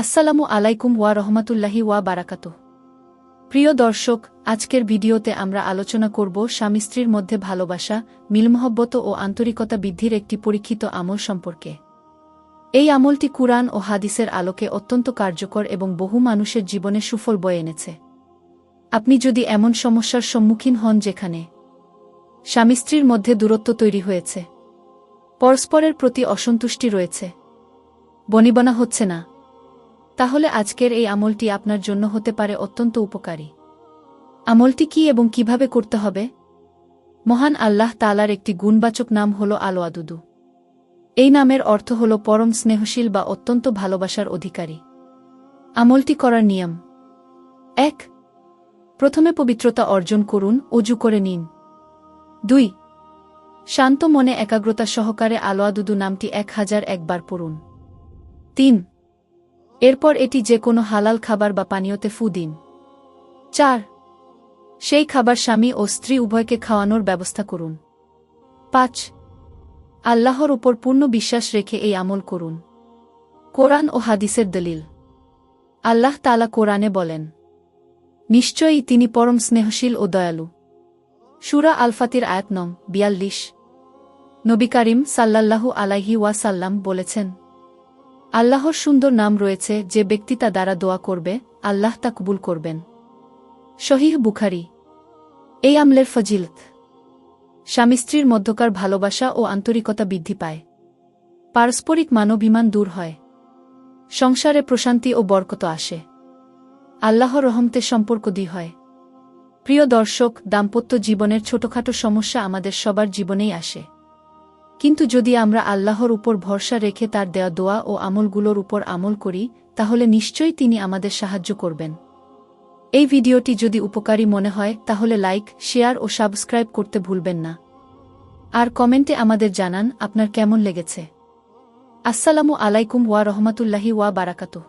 আসসালামু আলাইকুম ওয়া রহমাতুল্লাহি ওয়া বারাকাত প্রিয় দর্শক, আজকের ভিডিওতে আমরা আলোচনা করব স্বামী স্ত্রীর মধ্যে ভালোবাসা মিলমহব্বত ও আন্তরিকতা বৃদ্ধির একটি পরীক্ষিত আমল সম্পর্কে। এই আমলটি কুরআন ও হাদিসের আলোকে অত্যন্ত কার্যকর এবং বহু মানুষের জীবনে সুফল বয়ে এনেছে। আপনি যদি এমন সমস্যার সম্মুখীন হন যেখানে স্বামী স্ত্রীর মধ্যে দূরত্ব তৈরি হয়েছে, পরস্পরের প্রতি অসন্তুষ্টি রয়েছে, বনিবনা হচ্ছে না তাহলে আজকের এই আমলটি আপনার জন্য হতে পারে অত্যন্ত উপকারী। আমলটি কি এবং কীভাবে করতে হবে? মহান আল্লাহ তালার একটি গুণবাচক নাম হল আলো আদুদু এই নামের অর্থ হল পরম স্নেহশীল বা অত্যন্ত ভালোবাসার অধিকারী। আমলটি করার নিয়ম। এক, প্রথমে পবিত্রতা অর্জন করুন অজু করে নিন। দুই, শান্ত মনে একাগ্রতা সহকারে আলোয়াদুদু নামটি এক হাজার একবার পড়ুন। তিন এরপর এটি যে কোনো হালাল খাবার বা পানীয়তে ফু দিন। চার, সেই খাবার স্বামী ও স্ত্রী উভয়কে খাওয়ানোর ব্যবস্থা করুন। পাঁচ, আল্লাহর উপর পূর্ণ বিশ্বাস রেখে এই আমল করুন। কোরআন ও হাদিসের দলিল। আল্লাহ তালা কোরআনে বলেন, নিশ্চয়ই তিনি পরম স্নেহশীল ও দয়ালু। সুরা আলফাতির আয়াত নং, বিয়াল্লিশ। নবী করিম সাল্লাল্লাহু আলাইহি ওয়াসাল্লাম বলেছেন আল্লাহর সুন্দর নাম রয়েছে যে ব্যক্তি তা দ্বারা দোয়া করবে, আল্লাহ তা কবুল করবেন। শহীহ বুখারি। এই আমলের ফজিলত। স্বামী স্ত্রীর মধ্যকার ভালোবাসা ও আন্তরিকতা বৃদ্ধি পায়। পারস্পরিক মানবিমান দূর হয়। সংসারে প্রশান্তি ও বরকত আসে। আল্লাহর রহমতে সম্পর্ক দি হয়। প্রিয় দর্শক, দাম্পত্য জীবনের ছোটখাটো সমস্যা আমাদের সবার জীবনেই আসে। কিন্তু যদি আমরা আল্লাহর উপর ভরসা রেখে তার দেয়া দোয়া ও আমলগুলোর উপর আমল করি, তাহলে নিশ্চয়ই তিনি আমাদের সাহায্য করবেন। এই ভিডিওটি যদি উপকারী মনে হয়, তাহলে লাইক, শেয়ার ও সাবস্ক্রাইব করতে ভুলবেন না। আর কমেন্টে আমাদের জানান, আপনার কেমন লেগেছে। আসসালামু আলাইকুম ওয়া রহমাতুল্লাহি ওয়া বারাকাতুহ।